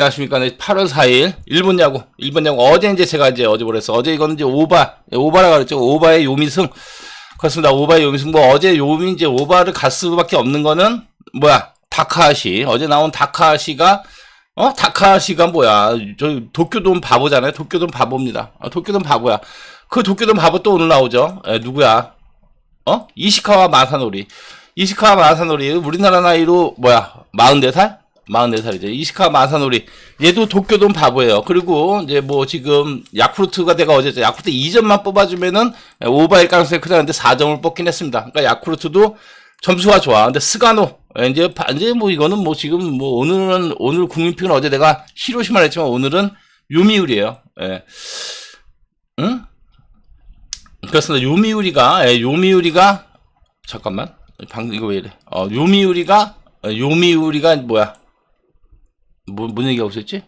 안녕하십니까. 네, 8월 4일, 일본 야구, 일본 야구. 어제 이제 제가 이제 어제 보냈어. 어제 이거는 이제 오바, 예, 오바라고 그랬죠. 오바의 요미승. 그렇습니다. 오바의 요미승. 뭐 어제 요미 이제 오바를 갈 수밖에 없는 거는 뭐야. 다카시. 어제 나온 다카시가, 어? 다카시가 뭐야. 저 도쿄돔 바보잖아요. 도쿄돔 바보입니다. 어, 도쿄돔 바보야. 그 도쿄돔 바보 또 오늘 나오죠. 에, 누구야? 어? 이시카와 마사노리. 이시카와 마사노리. 우리나라 나이로 뭐야. 44살? 44살이죠. 이시카 마사노리. 얘도 도쿄돔 바보예요. 그리고 이제 뭐 지금 야쿠르트가 내가 어제 야쿠르트 2점만 뽑아주면은 오바일 가능성이 크다는데 4점을 뽑긴 했습니다. 그러니까 야쿠르트도 점수가 좋아. 근데 스가노. 이제, 이제 뭐 이거는 뭐 지금 뭐 오늘은, 오늘 국민픽은 어제 내가 히로시마를 했지만 오늘은 요미우리에요. 예. 응? 그렇습니다. 요미우리가, 예, 요미우리가, 잠깐만. 방금 이거 왜 이래. 어, 요미우리가, 어, 요미우리가 뭐야. 뭐, 뭔 얘기하고 있었지?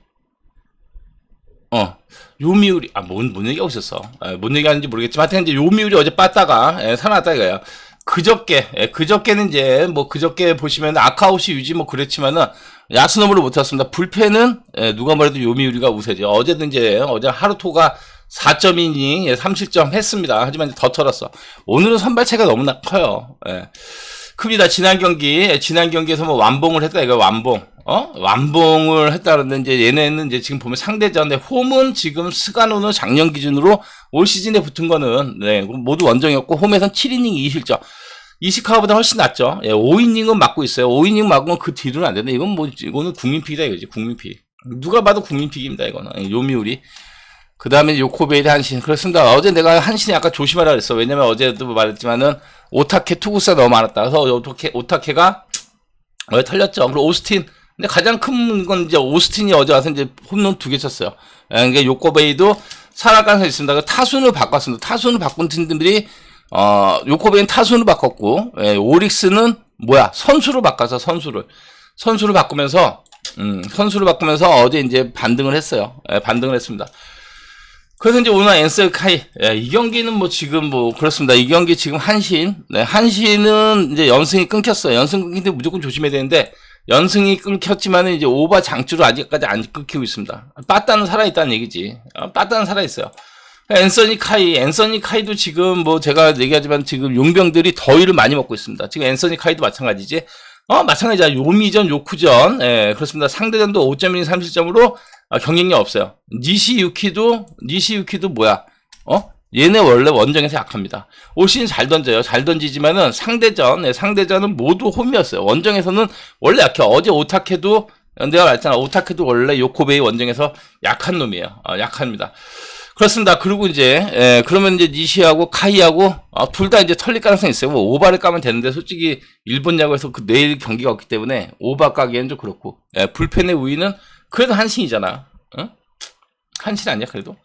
어, 요미우리, 아, 뭔, 뭔 얘기하고 있었어. 아, 뭔 얘기하는지 모르겠지만, 하여튼 이제 요미우리 어제 빠다가, 예, 살아났다 이거야. 그저께, 예, 그저께는 이제, 뭐, 그저께 보시면 아카오시 유지 뭐 그랬지만은, 야스노무를 못했습니다. 불펜은, 예, 누가 뭐래도 요미우리가 우세죠. 어제도 이제, 어제 하루토가 4점이니, 예, 3실점 했습니다. 하지만 이제 더 털었어. 오늘은 선발체가 너무나 커요. 예. 큽니다. 지난 경기, 예, 지난 경기에서 뭐 완봉을 했다, 이거 완봉. 어? 완봉을 했다 그러는데 이제 얘네는 이제 지금 보면 상대전에 홈은 지금 스가노는 작년 기준으로 올 시즌에 붙은 거는 네, 모두 원정이었고 홈에선 7이닝 2실점. 이시카보다 훨씬 낫죠. 예, 5이닝은 맞고 있어요. 5이닝 맞으면 그 뒤로는 안 되는데 이건 뭐 이거는 국민픽이다 이거지. 국민픽. 누가 봐도 국민픽입니다. 이거는 예, 요미우리. 그 다음에 요코베이드 한신. 그렇습니다. 어제 내가 한신이 아까 조심하라 그랬어. 왜냐면 어제도 말했지만은 오타케 투구수가 너무 많았다. 그래서 오타케, 오타케가 어제 털렸죠. 그리고 오스틴. 근데 가장 큰 건 이제 오스틴이 어제 와서 이제 홈런 두 개 쳤어요. 그러니까 요코베이도 살아갈 가능성이 있습니다. 그 타순을 바꿨습니다. 타순을 바꾼 팀들이 어 요코베이는 타순을 바꿨고 예, 오릭스는 뭐야 선수를 바꿔서 선수를 선수를 바꾸면서 음, 선수를 바꾸면서 어제 이제 반등을 했어요. 예, 반등을 했습니다. 그래서 이제 오늘 엔셀 카이 예, 이 경기는 뭐 지금 뭐 그렇습니다. 이 경기 지금 한신 네, 한신은 이제 연승이 끊겼어요. 연승 끊긴데 무조건 조심해야 되는데 연승이 끊겼지만은 이제 오바 장추로 아직까지 안 끊기고 있습니다. 빠따는 살아있다는 얘기지. 어, 빠따는 살아있어요. 앤서니 카이, 앤서니 카이도 지금 뭐 제가 얘기하지만 지금 용병들이 더위를 많이 먹고 있습니다. 지금 앤서니 카이도 마찬가지지. 어, 마찬가지야. 요미전, 요쿠전. 예, 그렇습니다. 상대전도 5.1 30점으로 아, 경쟁력 없어요. 니시 유키도, 니시 유키도 뭐야? 어? 얘네 원래 원정에서 약합니다. 올 시즌 잘 던져요. 잘 던지지만은 상대전, 네, 상대전은 모두 홈이었어요. 원정에서는 원래 약해. 어제 오타케도, 내가 말했잖아. 오타케도 원래 요코베이 원정에서 약한 놈이에요. 어, 약합니다. 그렇습니다. 그리고 이제, 예, 그러면 이제 니시하고 카이하고, 어, 둘다 이제 털릴 가능성이 있어요. 뭐 오바를 까면 되는데, 솔직히, 일본 야구에서 그 내일 경기가 없기 때문에, 오바 까기엔 좀 그렇고, 예, 불펜의 우위는, 그래도 한신이잖아. 응? 한신 아니야, 그래도?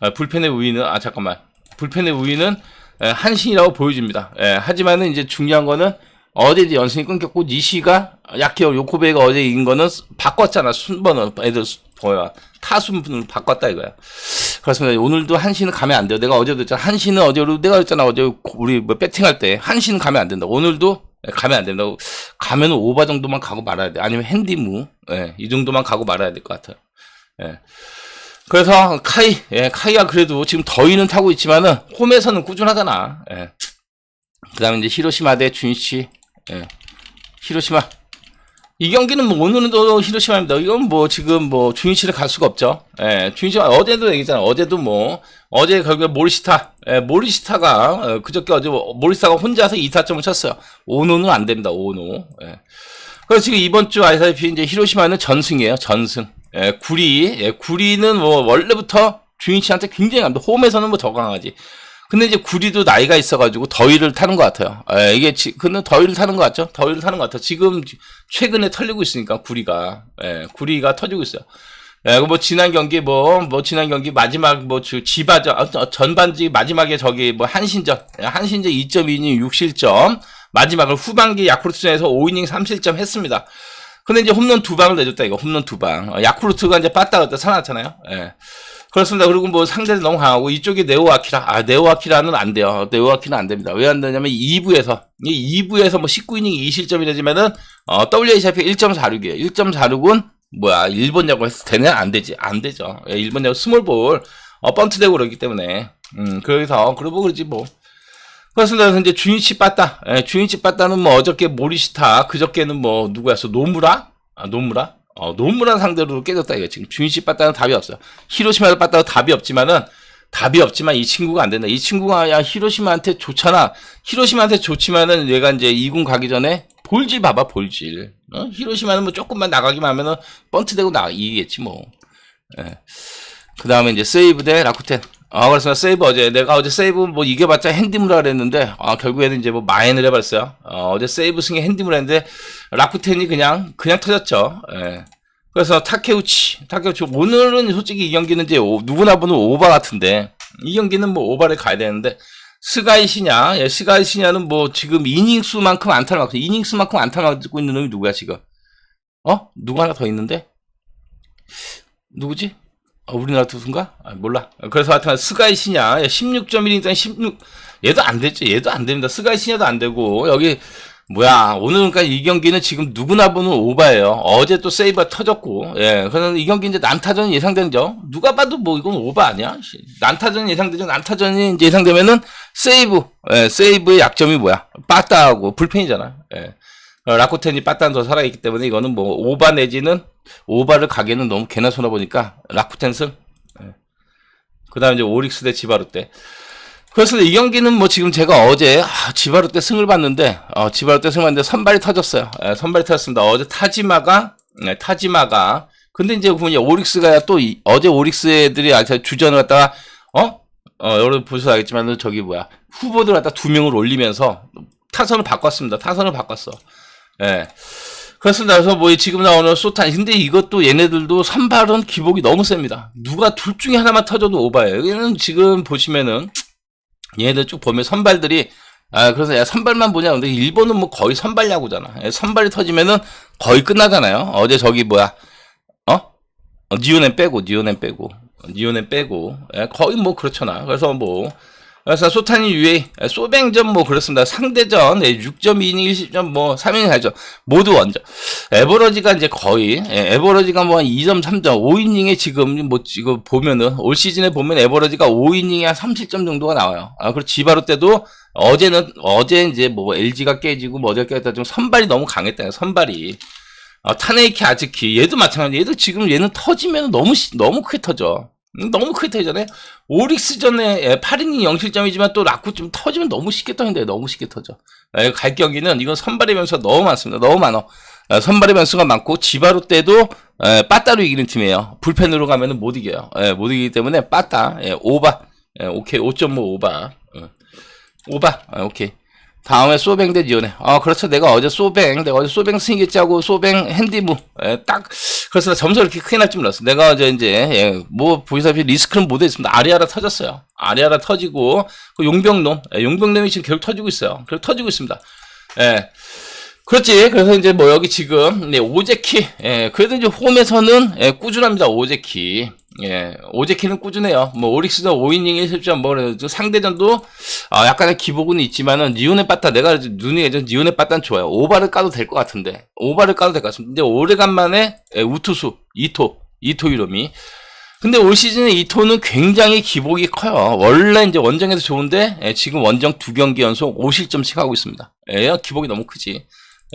아, 불펜의 우위는 아 잠깐만 불펜의 우위는 에, 한신이라고 보여집니다. 에, 하지만은 이제 중요한 거는 어제 연승이 끊겼고 니시가 약해요. 요코베가 어제 이긴 거는 바꿨잖아 순번을 애들 뭐야 타순분을 바꿨다 이거야. 그렇습니다. 오늘도 한신은 가면 안 돼요. 내가 어제도 했잖아. 한신은 어제로 내가 했잖아. 어제 우리 뭐 배팅할 때 한신은 가면 안 된다. 오늘도 가면 안 된다고. 가면 오바 정도만 가고 말아야 돼. 아니면 핸디무. 예, 이 정도만 가고 말아야 될 것 같아요. 예. 그래서 카이, 예, 카이가 그래도 지금 더위는 타고 있지만은 홈에서는 꾸준하잖아. 예. 그다음에 이제 히로시마 대 준시, 예. 히로시마. 이 경기는 뭐 오늘은 또 히로시마입니다. 이건 뭐 지금 뭐 준시를 갈 수가 없죠. 예, 준시가 어제도 얘기잖아. 어제도 뭐 어제 결국에 모리시타, 예, 모리시타가 어, 그저께 어제 모리시타가 혼자서 2타점을 쳤어요. 오노는 안 됩니다. 오노. 예. 그래서 지금 이번 주 아시다시피 이제 히로시마는 전승이에요. 전승. 예, 구리, 예, 구리는 뭐 원래부터 주인치한테 굉장히 강합니다. 홈에서는 뭐 더 강하지. 근데 이제 구리도 나이가 있어가지고 더위를 타는 것 같아요. 예, 이게 지, 근데 더위를 타는 것 같죠? 더위를 타는 것 같아요. 지금 최근에 털리고 있으니까 구리가, 예, 구리가 터지고 있어요. 예, 뭐 지난 경기 뭐, 뭐 지난 경기 마지막 뭐 지바전, 어, 전반지 마지막에 저기 뭐 한신전, 예, 한신전 2.2이닝 6실점, 마지막을 후반기 야쿠르트전에서 5이닝 3실점 했습니다. 근데 이제 홈런 두 방을 내줬다 이거 홈런 두 방. 어, 야쿠르트가 이제 빠따 그때 살아났잖아요. 예. 그렇습니다. 그리고 뭐 상대는 너무 강하고 이쪽이 네오 아키라. 아 네오 아키라는 안 돼요. 네오 아키라는 안 됩니다. 왜 안 되냐면 2부에서 이 2부에서 뭐 19이닝 2실점이 되지만은 어 WHIP 1.46이에요. 1.46은 뭐야 일본 야구 해서 되냐 안 되지 안 되죠. 예, 일본 야구 스몰볼 어, 번트 되고 그러기 때문에 음 그래서 그러고 그러지 뭐. 그렇습니다. 그래서 이제 주인치 빠따, 예, 주인치 빠따는 뭐 어저께 모리시타, 그저께는 뭐 누구였어? 노무라? 아 노무라? 어 노무라 상대로 깨졌다 이거 지금 주인치 빠따는 답이 없어요. 히로시마도 빠따도 답이 없지만은 답이 없지만 이 친구가 안 된다. 이 친구가 야 히로시마한테 좋잖아. 히로시마한테 좋지만은 얘가 이제 이군 가기 전에 볼질 봐봐 볼질. 어? 히로시마는 뭐 조금만 나가기만 하면은 번트 되고 나 이기겠지 뭐. 예. 그 다음에 이제 세이브 대 라쿠텐. 아, 그래서 세이브 어제, 내가 어제 세이브 뭐 이겨봤자 핸디무라 그랬는데, 아, 결국에는 이제 뭐 마인을 해봤어요. 어, 제 세이브 승에 핸디무라 했는데, 라쿠텐이 그냥, 그냥 터졌죠. 예. 그래서 타케우치, 타케우치, 오늘은 솔직히 이 경기는 이제 오, 누구나 보는 오바 같은데, 이 경기는 뭐 오바를 가야 되는데, 스가이 시냐, 예, 스가이 시냐는 뭐 지금 이닝 수만큼 안타를 맞고, 이닝 수만큼 안타를 맞고 있는 놈이 누구야, 지금? 어? 누구 하나 더 있는데? 누구지? 어, 우리나라 투수인가? 아, 몰라. 그래서 하여튼 스가이 시냐 16.1인당 16 얘도 안 됐죠. 얘도 안 됩니다. 스가이 시냐도 안 되고 여기 뭐야 오늘 그러니까 이 경기는 지금 누구나 보는 오바예요. 어제 또 세이버 터졌고 예 그래서 이 경기 이제 난타전 예상되죠. 누가 봐도 뭐 이건 오바 아니야? 난타전 예상되죠. 난타전이 예상되면은 세이브 예, 세이브의 약점이 뭐야? 빠따하고 불펜이잖아. 예. 어, 라코텐이 빠따는 더 살아있기 때문에 이거는 뭐 오바 내지는 오바를 가기에는 너무 개나 소나 보니까 라쿠텐 승. 예. 그 다음에 이제 오릭스 대 지바루 때. 그래서 이 경기는 뭐 지금 제가 어제 아, 지바루 때 승을 봤는데 어, 지바루 때 승을 봤는데 선발이 터졌어요. 예, 선발이 터졌습니다. 어제 타지마가 예, 타지마가 근데 이제 보면 오릭스가 또 이, 어제 오릭스 애들이 아, 주전을 갖다가 어? 어 여러분 보셔서 알겠지만 저기 뭐야 후보들 갖다 두 명을 올리면서 타선을 바꿨습니다. 타선을 바꿨어. 예. 그래서 뭐 지금 나오는 소탄. 근데 이것도 얘네들도 선발은 기복이 너무 셉니다. 누가 둘 중에 하나만 터져도 오바예요. 여기는 지금 보시면은 얘네들 쭉 보면 선발들이 아 그래서 야 선발만 보냐 근데 일본은 뭐 거의 선발 야구잖아. 예, 선발이 터지면은 거의 끝나잖아요. 어제 저기 뭐야 어? 어 니오넨 빼고 니오넨 빼고 니오넨 빼고 예, 거의 뭐 그렇잖아. 그래서 뭐 그래서 소탄이 유에 소뱅전 뭐 그렇습니다. 상대전 6.2이닝 1 0뭐 3이닝 하죠. 모두 원전. 에버러지가 이제 거의 예, 에버러지가 뭐 한 2.3점 5이닝에 지금 뭐 지금 보면은 올 시즌에 보면 에버러지가 5이닝에 한 30점 정도가 나와요. 아 그리고 지바로 때도 어제는 어제 이제 뭐 LG가 깨지고 뭐 어제 깨졌다 좀 선발이 너무 강했다. 선발이 어, 타네이키 아즈키 얘도 마찬가지. 얘도 지금 얘는 터지면 너무 너무 크게 터져. 음, 너무 크게 터지잖아요. 오릭스 전에 8이닝 예, 0실점이지만 또 라쿠 좀 터지면 너무 쉽게 터진대 너무 쉽게 터져. 예, 갈 경기는 이건 선발의 변수가 너무 많습니다. 너무 많어. 예, 선발의 변수가 많고 지바로 때도 빠따로 이기는 팀이에요. 불펜으로 가면은 못 이겨요. 못 이기기 때문에 빠따 오바 오케이 5.5 오바 오바 오케이 다음에 소뱅 대 니온에. 아, 그렇죠. 내가 어제 소뱅, 내가 어제 소뱅 승이겠지 하고 소뱅 핸디무. 예, 딱, 그래서 점수가 이렇게 크게 날 줄 몰랐어. 내가 어제 이제, 예, 뭐, 보시다시피 리스크는 못했습니다. 아리아라 터졌어요. 아리아라 터지고, 그 용병놈, 예, 용병놈이 지금 계속 터지고 있어요. 계속 터지고 있습니다. 예. 그렇지. 그래서 이제 뭐 여기 지금, 네, 오제키. 예, 그래도 이제 홈에서는, 예, 꾸준합니다. 오제키. 예, 오제키는 꾸준해요. 뭐, 오릭스도 5이닝 1실점, 뭐, 상대전도, 아, 약간의 기복은 있지만은, 니온의 빠따, 내가 눈이 예전 니온의 빠따는 좋아요. 오바를 까도 될 것 같은데, 오바를 까도 될 것 같습니다. 근데 오래간만에, 예, 우투수, 이토, 이토 이름이. 근데 올 시즌에 이토는 굉장히 기복이 커요. 원래 이제 원정에서 좋은데, 예, 지금 원정 두 경기 연속 5실점씩 하고 있습니다. 예, 기복이 너무 크지.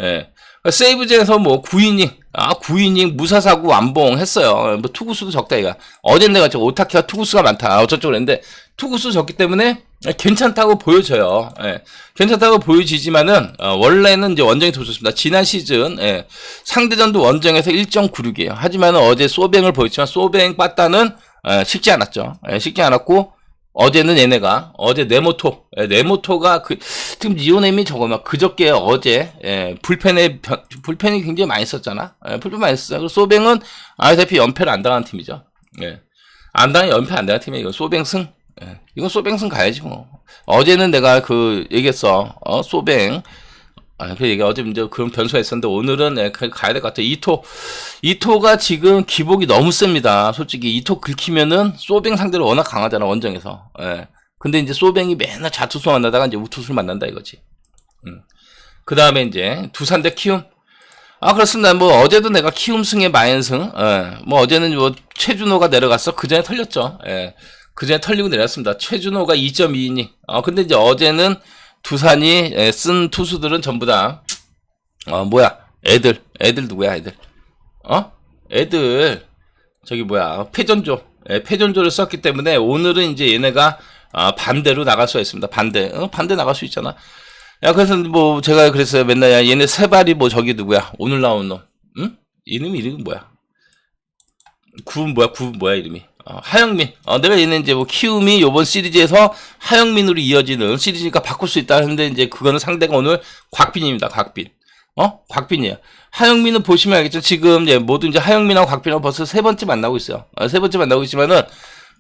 예. 세이브즈에서 뭐 9이닝, 아, 9이닝 무사사구 완봉 했어요. 뭐 투구수도 적다, 이가. 어젠 내가 저 오타키가 투구수가 많다. 어쩌고 그랬는데, 투구수 적기 때문에 괜찮다고 보여져요. 예. 괜찮다고 보여지지만은, 어, 원래는 이제 원정이 더 좋습니다. 지난 시즌, 예. 상대전도 원정에서 1.96이에요. 하지만 어제 소뱅을 보였지만, 소뱅 빠따는, 예, 식지 않았죠. 예, 식지 않았고, 어제는 얘네가 어제 네모토 예, 네모토가 그 지금 니오넴이 저거 막 그저께 어제 예, 불펜에 변, 불펜이 굉장히 많이 썼잖아? 예, 불펜 많이 썼어요. 소뱅은 아시다시피 연패를 안 당한 팀이죠. 예. 안 당한 연패 안 당한 팀이에요. 이거 소뱅 승. 예. 이건 소뱅 승 가야지 뭐. 어제는 내가 그 얘기했어. 어 소뱅 아, 그 얘기 어제 이제 그런 변수가 있었는데 오늘은 예, 가야 될 것 같아요. 이토 이토가 지금 기복이 너무 셉니다. 솔직히 이토 긁히면은 소뱅 상대로 워낙 강하잖아 원정에서. 예. 근데 이제 소뱅이 맨날 자투수 만나다가 이제 우투수를 만난다 이거지. 음. 그 다음에 이제 두산 대 키움. 아 그렇습니다. 뭐 어제도 내가 키움승의 마연승, 예. 뭐 어제는 뭐 최준호가 내려갔어. 그 전에 털렸죠. 예. 그 전에 털리고 내렸습니다. 최준호가 2.2이닝. 어 근데 이제 어제는 두산이 예, 쓴 투수들은 전부 다 어 뭐야 애들 애들 누구야 애들 어 애들 저기 뭐야 패전조 예, 패전조를 썼기 때문에 오늘은 이제 얘네가 아, 반대로 나갈 수가 있습니다. 반대 어, 반대 나갈 수 있잖아. 야, 그래서 뭐 제가 그랬어요. 맨날 야, 얘네 세 발이 뭐 저기 누구야? 오늘 나온 놈. 응? 이놈 이름이 뭐야? 구은 뭐야? 구은 뭐야 이름이? 어, 하영민. 어, 내가 얘네 이제 뭐 키움이 요번 시리즈에서 하영민으로 이어지는 시리즈니까 바꿀 수 있다 하는데 이제 그거는 상대가 오늘 곽빈입니다. 곽빈. 어? 곽빈이야. 하영민은 보시면 알겠죠. 지금 이제 모두 이제 하영민하고 곽빈하고 벌써 세 번째 만나고 있어요. 어, 세 번째 만나고 있지만은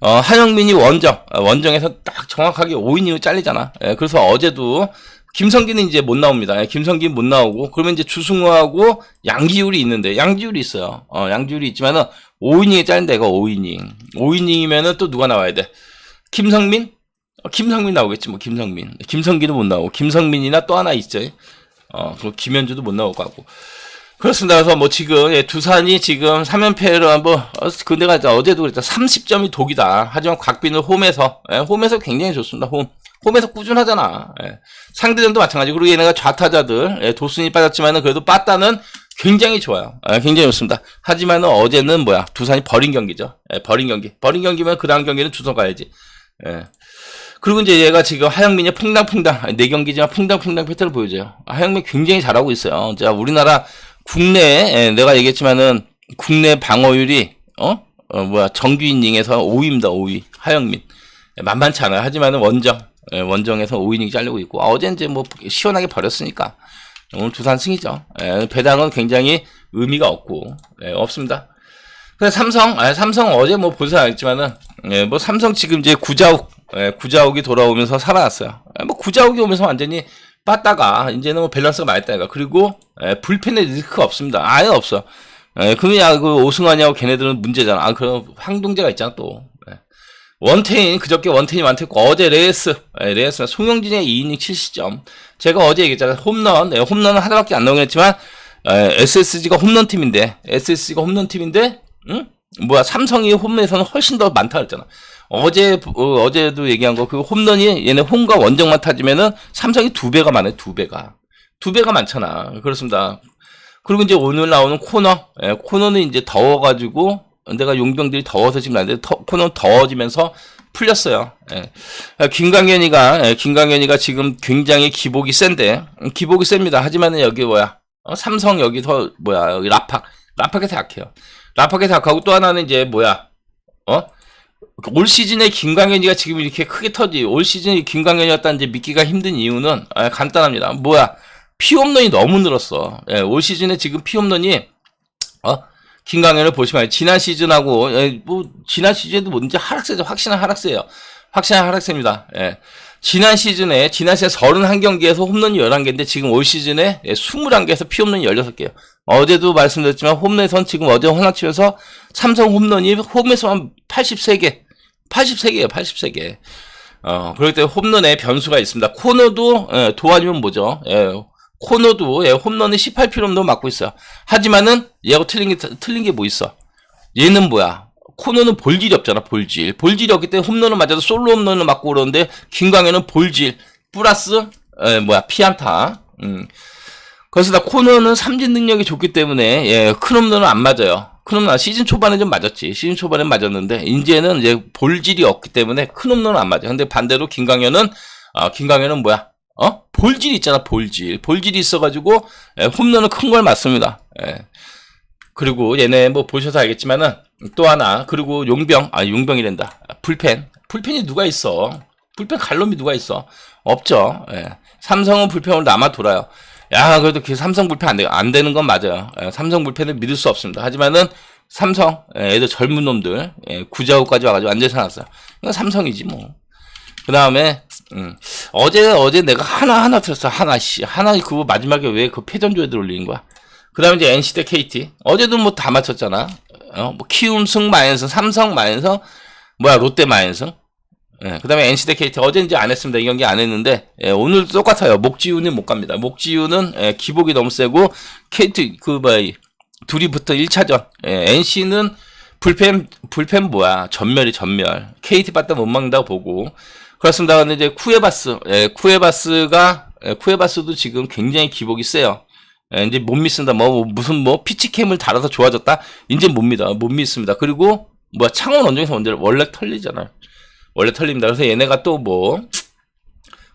어, 하영민이 원정, 어, 원정에서 딱 정확하게 5이닝을 잘리잖아. 예, 그래서 어제도 김성기는 이제 못 나옵니다. 예, 김성기 못 나오고 그러면 이제 주승우하고 양지율이 있는데 양지율이 있어요. 어, 양지율이 있지만은 5이닝에 잘린다 이거 5이닝. 5이닝이면은 또 누가 나와야 돼? 김성민? 어, 김성민 나오겠지 뭐 김성민. 김성기는 못 나오고 김성민이나 또 하나 있죠. 어, 그 김현주도 못 나올 것 같고. 그렇습니다. 그래서 뭐 지금 예, 두산이 지금 3연패를 한번 어, 그 내가 어제도 그랬다. 30점이 독이다. 하지만 곽빈은 홈에서 예, 홈에서 굉장히 좋습니다. 홈 홈에서 꾸준하잖아. 예. 상대전도 마찬가지. 그리고 얘네가 좌타자들 예, 도순이 빠졌지만은 그래도 빠따는 굉장히 좋아요. 예, 굉장히 좋습니다. 하지만은 어제는 뭐야 두산이 버린 경기죠. 예, 버린 경기. 버린 경기면 그 다음 경기는 주소 가야지. 예. 그리고 이제 얘가 지금 하영민이 퐁당퐁당 네 경기지만 퐁당퐁당 패턴을 보여줘요. 하영민 굉장히 잘하고 있어요. 자 우리나라 국내 에, 내가 얘기했지만은 국내 방어율이 어? 어 뭐야 정규 이닝에서 5위입니다. 5위 하영민 에, 만만치 않아요. 하지만은 원정 에, 원정에서 5이닝 잘리고 있고 아, 어제 이제 뭐 시원하게 버렸으니까 오늘 두산 승이죠. 에, 배당은 굉장히 의미가 없고 에, 없습니다. 그래 삼성 아, 삼성 어제 뭐 보셔야 알겠지만은 예, 뭐 삼성 지금 이제 구자욱 예, 구자욱이 돌아오면서 살아났어요. 예, 뭐 구자욱이 오면서 완전히 빠다가 이제는 뭐 밸런스가 많았다니까. 그리고 예, 불펜에 리스크가 없습니다. 아예 없어. 예, 그러면 그 오승환이하고 걔네들은 문제잖아. 아 그럼 황동재가 있잖아 또. 예. 원태인 그저께 원태인 완태고 어제 레이스 예, 레이스 송영진의 2이닝 7시점. 제가 어제 얘기했잖아요. 홈런 예, 홈런은 하나밖에 안 나오긴 했지만 예, SSG가 홈런 팀인데 SSG가 홈런 팀인데 응? 뭐야 삼성이 홈런에서는 훨씬 더 많다 그랬잖아. 어제 어, 제도 얘기한 거 그 홈런이 얘네 홈과 원정만 타지면은 삼성이 두 배가 많아요. 두 배가 두 배가 많잖아. 그렇습니다. 그리고 이제 오늘 나오는 코너 예, 코너는 이제 더워가지고 내가 용병들이 더워서 지금 안돼 코너 더워지면서 풀렸어요. 예. 김강현이가 예, 김강현이가 지금 굉장히 기복이 센데 기복이 셉니다. 하지만은 여기 뭐야 어, 삼성 여기 서 뭐야 여기 라팍 라팍에서 약해요. 라팍에서 약하고 또 하나는 이제 뭐야 어? 올 시즌에 김광현이가 지금 이렇게 크게 터지 올 시즌에 김광현이었다 이제 믿기가 힘든 이유는 아, 간단합니다. 뭐야 피홈런이 너무 늘었어. 예, 올 시즌에 지금 피홈런이 어 김광현을 보시면 지난 시즌하고 예, 뭐 지난 시즌에도 뭔지 하락세죠. 확실한 하락세예요. 확실한 하락세입니다. 예. 지난 시즌에 지난 시즌 31경기에서 홈런이 11개인데 지금 올 시즌에 21개에서 피홈런이 16개예요. 어제도 말씀드렸지만 홈런에선 지금 어제 홈런 치면서 삼성 홈런이 홈에서만 83개 83개예요 83개 어 그렇기 때문에 홈런에 변수가 있습니다 코너도 예, 도와주면 뭐죠 예, 코너도 예, 홈런은 18필 홈런 맞고 있어요 하지만은 얘하고 틀린 게 틀린 게 뭐 있어 얘는 뭐야 코너는 볼질이 없잖아 볼질 볼질이 없기 때문에 홈런을 맞아도 솔로 홈런을 맞고 그러는데 김광현은 볼질 플러스 예, 뭐야 피안타 음. 그래서 나 코너는 삼진 능력이 좋기 때문에 예, 큰 홈런은 안 맞아요. 큰 홈런 시즌 초반에 좀 맞았지. 시즌 초반에 맞았는데 이제는 이제 볼질이 없기 때문에 큰 홈런은 안 맞아. 근데 반대로 김강현은 아, 김강현은 뭐야? 어? 볼질 있잖아, 볼질. 볼질이 있어가지고 예, 홈런은 큰걸 맞습니다. 예. 그리고 얘네 뭐 보셔서 알겠지만은 또 하나 그리고 용병 아 용병이란다 불펜 불펜이 누가 있어 불펜 갈놈이 누가 있어 없죠 예. 삼성은 불펜으로 남아 돌아요 야, 그래도 그 삼성 불펜 안, 되, 안 되는 건 맞아요. 예, 삼성 불펜은 믿을 수 없습니다. 하지만은 삼성, 예, 애들 젊은 놈들, 예, 구자우까지 와가지고 완전히 사놨어요. 삼성이지 뭐. 그 다음에, 음, 어제, 어제 내가 하나 하나 들었어. 하나, 씨. 하나, 그거 마지막에 왜 그 패전조에 들올리는 거야? 그 다음에 이제 NC 대 KT. 어제도 뭐 다 맞췄잖아. 어, 뭐 키움 승 마연승, 삼성 마연승, 뭐야, 롯데 마연승. 예, 그 다음에 NC 대 KT 어제 이제 안 했습니다. 이 경기 안 했는데, 예, 오늘도 똑같아요. 목지우는 못 갑니다. 목지우는, 예, 기복이 너무 세고, KT, 그, 뭐, 이 둘이 붙어 1차전. 예, NC는 불펜, 불펜 뭐야. 전멸이 전멸. KT 빠따 못 막는다고 보고. 그렇습니다. 근데 이제 쿠에바스, 예, 쿠에바스가, 예, 쿠에바스도 지금 굉장히 기복이 세요. 예, 이제 못 믿습니다. 뭐, 무슨 뭐, 피치캠을 달아서 좋아졌다? 이제 못 믿어. 못 믿습니다. 그리고, 뭐야, 창원 원정에서 원래, 원래 털리잖아요. 원래 털립니다. 그래서 얘네가 또 뭐,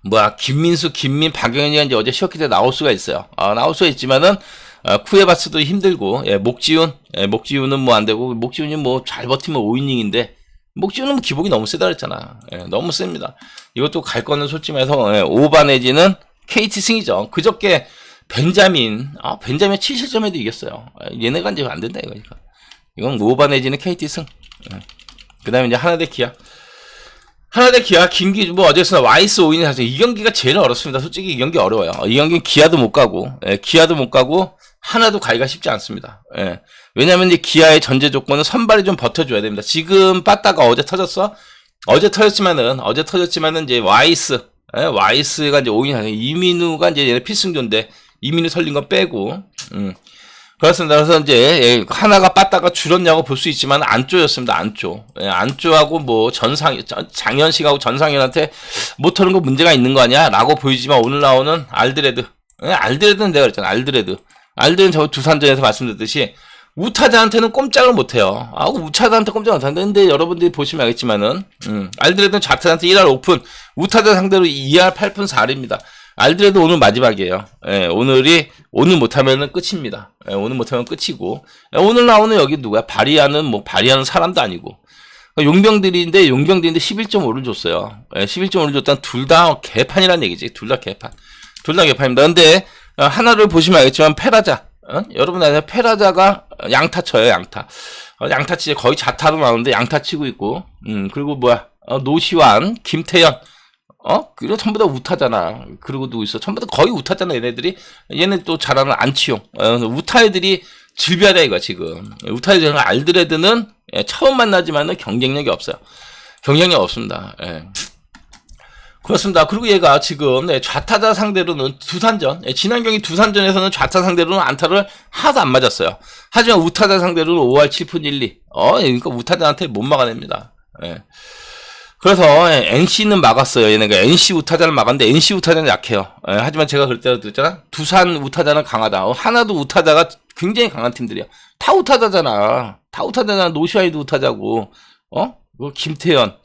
뭐야, 김민수, 김민, 박영현이가 이제 어제 시어키 때 나올 수가 있어요. 아, 나올 수가 있지만은, 아, 쿠에바스도 힘들고, 예, 목지훈, 예, 목지훈은 뭐 안 되고, 목지훈이 뭐 잘 버티면 5이닝인데, 뭐 기복이 너무 세다 그랬잖아. 예, 너무 셉니다. 이것도 갈 거는 솔직히 말해서, 예, 오바 내지는 KT 승이죠. 그저께, 벤자민, 아, 벤자민 7실점에도 이겼어요. 아, 얘네가 이제 안 된다, 이거니까. 이건 오바 내지는 KT 승. 예. 그 다음에 이제 하나대 기아. 하나대 기아 김기 뭐 어제서나 와이스 오인이 사실 이 경기가 제일 어렵습니다. 솔직히 이 경기 어려워요. 이 경기는 기아도 못 가고 예, 기아도 못 가고 하나도 가기가 쉽지 않습니다. 예. 왜냐하면 이제 기아의 전제 조건은 선발이 좀 버텨줘야 됩니다. 지금 빠따가 어제 터졌어. 어제 터졌지만은 어제 터졌지만은 이제 와이스 예, 와이스가 이제 오인이 사실 이민우가 이제 얘네 필승조인데 이민우 설린 거 빼고 음. 그렇습니다. 그래서 이제 예, 하나가 빠따가 줄었냐고 볼 수 있지만 안 쪼였습니다. 안 쪼. 예, 안 쪼하고 뭐 전상 장현식하고 전상현한테 못하는 거 문제가 있는 거 아니야?라고 보이지만 오늘 나오는 알드레드. 예, 알드레드는 내가 그랬잖아. 알드레드. 알드레드는 저 두산전에서 말씀드렸듯이 우타자한테는 꼼짝을 못해요. 아, 우타자한테 꼼짝 못하는데, 근데 여러분들이 보시면 알겠지만은, 음, 알드레드는 좌타자한테 1할 오픈, 우타자 상대로 2할 8푼 4리입니다. 알드레도 오늘 마지막이에요. 예, 오늘이 오늘 못하면은 끝입니다. 예, 오늘 못하면 끝이고 예, 오늘 나오는 여기 누구야? 바리아는 뭐 바리아는 사람도 아니고 용병들인데 용병들인데 11.5를 줬어요. 예, 11.5를 줬다는 둘 다 개판이란 얘기지. 둘 다 개판. 둘 다 개판입니다. 근데 어, 하나를 보시면 알겠지만 페라자 어? 여러분 아세요? 페라자가 양타 쳐요. 양타. 어, 양타 치지 거의 자타로 나오는데 양타 치고 있고 음 그리고 뭐야? 어, 노시환, 김태현 어? 그리고 전부 다 우타잖아. 그리고 누구 있어? 전부 다 거의 우타잖아, 얘네들이. 얘네 또 잘하는 안치용. 어, 우타 애들이 질비하다, 이거, 지금. 우타 애들은 알드레드는 예, 처음 만나지만은 경쟁력이 없어요. 경쟁력 없습니다. 예. 그렇습니다. 그리고 얘가 지금 네, 좌타자 상대로는 두산전, 예, 지난 경기 두산전에서는 좌타 상대로는 안타를 하나도 안 맞았어요. 하지만 우타자 상대로는 5할 7푼 1리. 어, 그러니까 우타자한테 못 막아냅니다. 예. 그래서 NC는 막았어요. 얘네가 NC 우타자를 막았는데 NC 우타자는 약해요. 예, 하지만 제가 그럴 때도 그랬잖아. 두산 우타자는 강하다. 어, 하나도 우타자가 굉장히 강한 팀들이야. 다 우타자잖아. 다 우타자잖아. 노시아이도 우타자고. 어? 그 김태현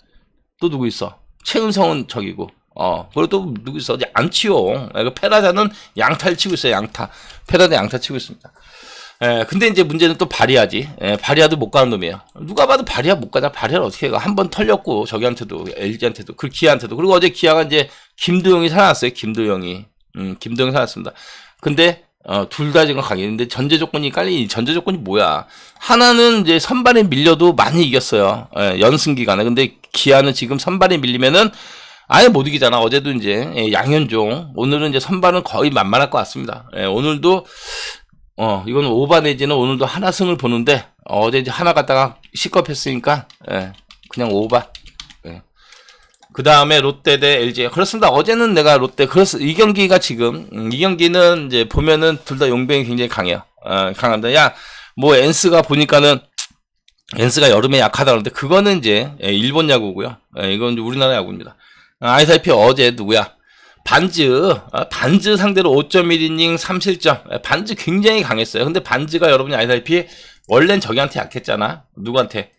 또 누구 있어? 최은성은 적이고. 어, 그리고 또 누구 있어? 안치용. 그 페라자는 양타를 치고 있어요. 양타. 페라자 양타 치고 있습니다. 예, 근데 이제 문제는 또 바리아지. 예, 바리아도 못 가는 놈이에요. 누가 봐도 바리아 못 가자. 바리아를 어떻게 가? 한 번 털렸고, 저기한테도, LG한테도, 그 기아한테도. 그리고 어제 기아가 이제 김도영이 살아났어요. 김도영이. 음, 김도영이 살아났습니다. 근데, 어, 둘 다 지금 강했는데 전제 조건이 깔리, 전제 조건이 뭐야? 하나는 이제 선발에 밀려도 많이 이겼어요. 예, 연승 기간에. 근데 기아는 지금 선발에 밀리면은 아예 못 이기잖아. 어제도 이제 예, 양현종. 오늘은 이제 선발은 거의 만만할 것 같습니다. 예, 오늘도 어, 이건 오바 내지는 오늘도 하나 승을 보는데, 어제 이제 하나 갔다가 시겁했으니까, 예, 그냥 오바. 예. 그 다음에 롯데 대 LG. 그렇습니다. 어제는 내가 롯데, 그렇습 이 경기가 지금, 음, 이 경기는 이제 보면은 둘 다 용병이 굉장히 강해요. 어, 강합니다. 야, 뭐, 엔스가 보니까는, 엔스가 여름에 약하다 그러는데, 그거는 이제, 예, 일본 야구고요. 예, 이건 우리나라 야구입니다. 아, 아이사이피 어제 누구야? 반즈, 아, 반즈 상대로 5.1이닝 3실점. 반즈 굉장히 강했어요. 근데 반즈가 여러분이 아시다시피 원래는 저기한테 약했잖아. 누구한테?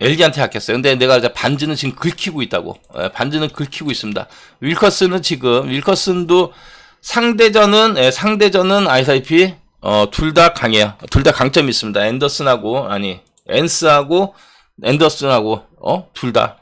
LG한테 약했어요. 근데 내가 이제 반즈는 지금 긁히고 있다고. 반즈는 긁히고 있습니다. 윌커스는 지금 윌커슨도 상대전은 상대전은 아시다시피 어, 둘 다 강해요. 둘 다 강점이 있습니다. 앤더슨하고 아니 앤스하고 앤더슨하고 어? 둘 다.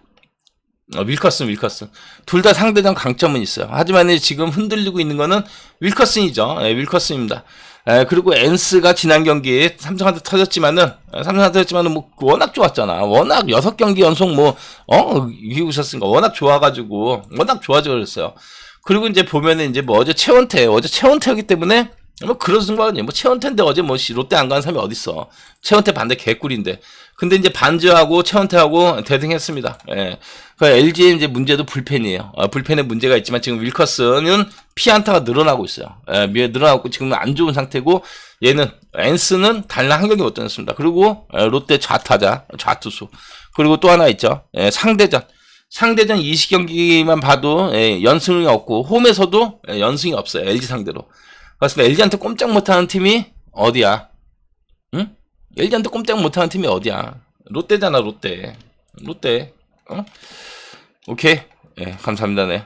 어, 윌커슨, 윌커슨. 둘 다 상대전 강점은 있어요. 하지만 지금 흔들리고 있는 거는 윌커슨이죠. 예, 윌커슨입니다. 예, 그리고 엔스가 지난 경기에 삼성한테 터졌지만은, 예, 삼성한테 터졌지만은 뭐, 워낙 좋았잖아. 워낙 여섯 경기 연속 뭐, 어, 이기셨으니까 워낙 좋아가지고, 워낙 좋아져 그랬어요. 그리고 이제 보면은 이제 뭐 어제 최원태, 어제 최원태였기 때문에, 뭐 그런 생각은 뭐 최원태인데 어제 뭐 씨, 롯데 안 가는 사람이 어딨어. 최원태 반대 개꿀인데. 근데 이제 반지하고 최원태하고 대등했습니다. 예. 그 LG의 이제 문제도 불펜이에요. 어, 불펜에 문제가 있지만 지금 윌커스는 피안타가 늘어나고 있어요. 예, 늘어나고 지금 안 좋은 상태고 얘는 엔스는 단랑 한 경기 못 던졌습니다. 그리고 예, 롯데 좌타자, 좌투수. 그리고 또 하나 있죠. 예, 상대전. 상대전 20경기만 봐도 예, 연승이 없고 홈에서도 예, 연승이 없어요. LG 상대로. 그렇습니다. LG한테 꼼짝 못하는 팀이 어디야? 응? LG한테 꼼짝 못하는 팀이 어디야? 롯데잖아, 롯데. 롯데. 어? 오케이. 예, 감사합니다. 네.